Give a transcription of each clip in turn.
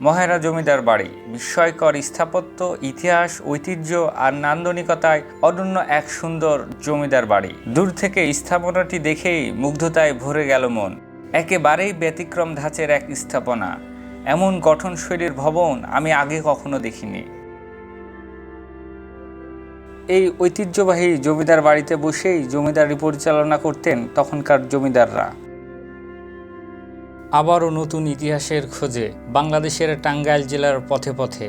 মহেরা জমিদার বাড়ি। বিস্ময়কর স্থাপত্য, ইতিহাস, ঐতিহ্য আর নান্দনিকতায় অনন্য এক সুন্দর জমিদার বাড়ি। দূর থেকে স্থাপনাটি দেখেই মুগ্ধতায় ভরে গেল মন। একেবারেই ব্যতিক্রম ধাঁচের এক স্থাপনা। এমন গঠনশৈলীর ভবন আমি আগে কখনো দেখিনি। এই ঐতিহ্যবাহী জমিদার বাড়িতে বসেই জমিদারি পরিচালনা করতেন তখনকার জমিদাররা। আবারও নতুন ইতিহাসের খোঁজে বাংলাদেশের টাঙ্গাইল জেলার পথে পথে।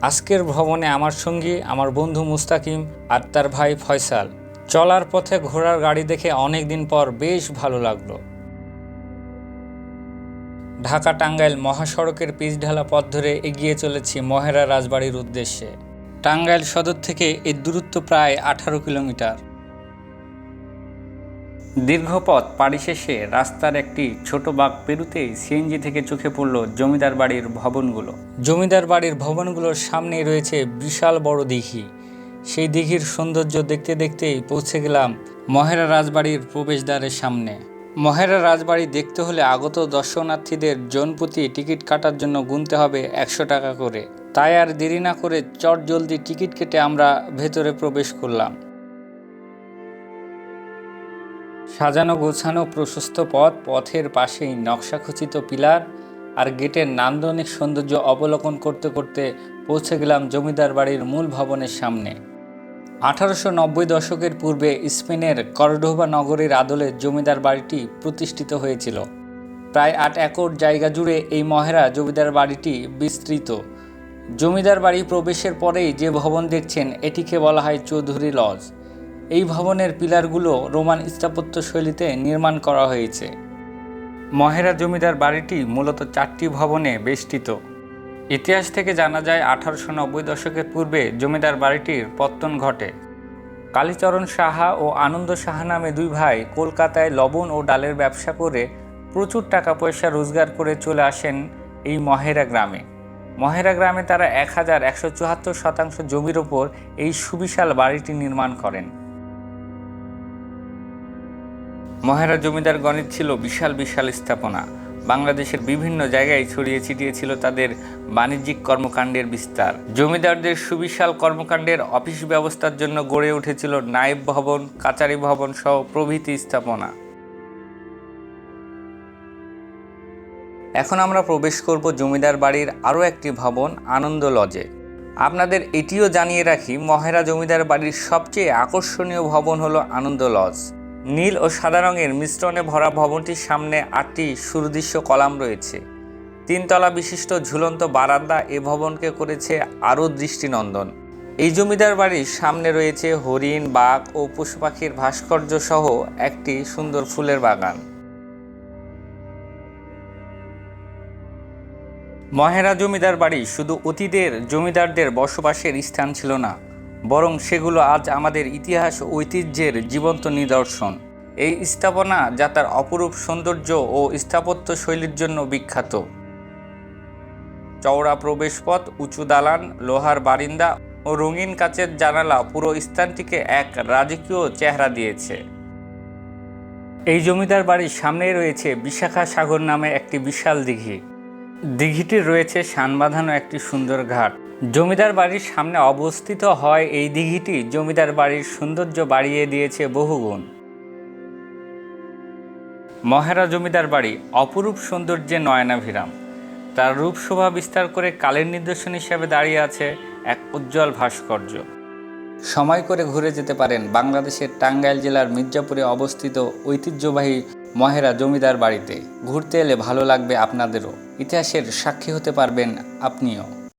আজকের ভ্রমণে আমার সঙ্গী, আমার বন্ধু মুস্তাকিম আর তার ভাই ফয়সাল। চলার পথে ঘোড়ার গাড়ি দেখে অনেক দিন পর বেশ ভালো লাগল। ঢাকা টাঙ্গাইল মহাসড়কের পিচঢালা পথ ধরে এগিয়ে চলেছি মহেরা রাজবাড়ির উদ্দেশ্যে। টাঙ্গাইল সদর থেকে এর দূরত্ব প্রায় আঠারো কিলোমিটার। দীর্ঘ পথ পাড়ি শেষে রাস্তার একটি ছোট বাগ পেরুতেই সিএনজি থেকে চোখে পড়ল জমিদার বাড়ির ভবনগুলো। জমিদার বাড়ির ভবনগুলোর সামনেই রয়েছে বিশাল বড় দিঘি। সেই দিঘির সৌন্দর্য দেখতে দেখতেই পৌঁছে গেলাম মহেরা রাজবাড়ির প্রবেশদ্বারের সামনে। মহেরা রাজবাড়ি দেখতে হলে আগত দর্শনার্থীদের জনপ্রতি টিকিট কাটার জন্য গুনতে হবে একশো টাকা করে। তাই আর দেরি না করে চট জলদি টিকিট কেটে আমরা ভেতরে প্রবেশ করলাম। সাজানো গোছানো প্রশস্ত পথ, পথের পাশেই নকশাখচিত পিলার আর গেটের নান্দনিক সৌন্দর্য অবলোকন করতে করতে পৌঁছে গেলাম জমিদার বাড়ির মূল ভবনের সামনে। আঠারোশো নব্বই দশকের পূর্বে স্পেনের করডোভা নগরীর আদলে জমিদার বাড়িটি প্রতিষ্ঠিত হয়েছিল। প্রায় আট একর জায়গা জুড়ে এই মহেরা জমিদার বাড়িটি বিস্তৃত। জমিদার বাড়ি প্রবেশের পরেই যে ভবন দেখছেন, এটিকে বলা হয় চৌধুরী লজ। এই ভবনের পিলারগুলো রোমান স্থাপত্য শৈলীতে নির্মাণ করা হয়েছে। মহেরা জমিদার বাড়িটি মূলত চারটি ভবনে বেষ্টিত। ইতিহাস থেকে জানা যায়, আঠারোশো নব্বই দশকের পূর্বে জমিদার বাড়িটির পত্তন ঘটে। কালীচরণ সাহা ও আনন্দ সাহা নামে দুই ভাই কলকাতায় লবণ ও ডালের ব্যবসা করে প্রচুর টাকা পয়সা রোজগার করে চলে আসেন এই মহেরা গ্রামে। মহেরা গ্রামে তারা এক হাজার একশো চুয়াত্তর শতাংশ জমির ওপর এই সুবিশাল বাড়িটি নির্মাণ করেন। মহেরা জমিদার গণিত ছিল বিশাল বিশাল স্থাপনা। বাংলাদেশের বিভিন্ন জায়গায় ছড়িয়ে ছিটিয়ে ছিল তাদের বাণিজ্যিক কর্মকাণ্ডের বিস্তার। জমিদারদের সুবিশাল কর্মকাণ্ডের অফিস ব্যবস্থার জন্য গড়ে উঠেছিল নায়েব ভবন, কাচারি ভবন সহ প্রভৃতি স্থাপনা। এখন আমরা প্রবেশ করব জমিদার বাড়ির আরও একটি ভবন, আনন্দ লজে। আপনাদের এটিও জানিয়ে রাখি, মহেরা জমিদার বাড়ির সবচেয়ে আকর্ষণীয় ভবন হলো আনন্দ লজ। নীল ও সাদা রঙের মিশ্রণে ভরা ভবনটির সামনে আটটি সুদৃশ্য কলাম রয়েছে। তিনতলা বিশিষ্ট ঝুলন্ত বারান্দা এ ভবনকে করেছে আরও দৃষ্টিনন্দন। এই জমিদার বাড়ির সামনে রয়েছে হরিণ, বাঘ ও পশু পাখির ভাস্কর্য সহ একটি সুন্দর ফুলের বাগান। মহেরা জমিদার বাড়ি শুধু অতীতের জমিদারদের বসবাসের স্থান ছিল না বরং সেগুলো আজ আমাদের ইতিহাস ঐতিহ্যের জীবন্ত নিদর্শন। এই স্থাপনা যা তার অপরূপ সৌন্দর্য ও স্থাপত্য শৈলীর জন্য বিখ্যাত। চওড়া প্রবেশপথ, উঁচু দালান, লোহার বারিন্দা ও রঙিন কাচের জানালা পুরো স্থানটিকে এক রাজকীয় চেহারা দিয়েছে। এই জমিদার বাড়ির সামনেই রয়েছে বিশাখা সাগর নামে একটি বিশাল দিঘি। দিঘিটির রয়েছে শান বাঁধানো একটি সুন্দর ঘাট। জমিদার বাড়ির সামনে অবস্থিত হয় এই দিঘিটি। জমিদার বাড়ির সৌন্দর্য বাড়িয়ে দিয়েছে বহুগুণ। মহেরা জমিদার বাড়ি অপরূপ সৌন্দর্যে নয়নাভিরাম। তার রূপ শোভা বিস্তার করে কালের নিদর্শন হিসেবে দাঁড়িয়ে আছে এক উজ্জ্বল ভাস্কর্য। সময় করে ঘুরে যেতে পারেন বাংলাদেশের টাঙ্গাইল জেলার মির্জাপুরে অবস্থিত ঐতিহ্যবাহী মহেরা জমিদার বাড়িতে। ঘুরতে এলে ভালো লাগবে আপনাদেরও। ইতিহাসের সাক্ষী হতে পারবেন আপনিও।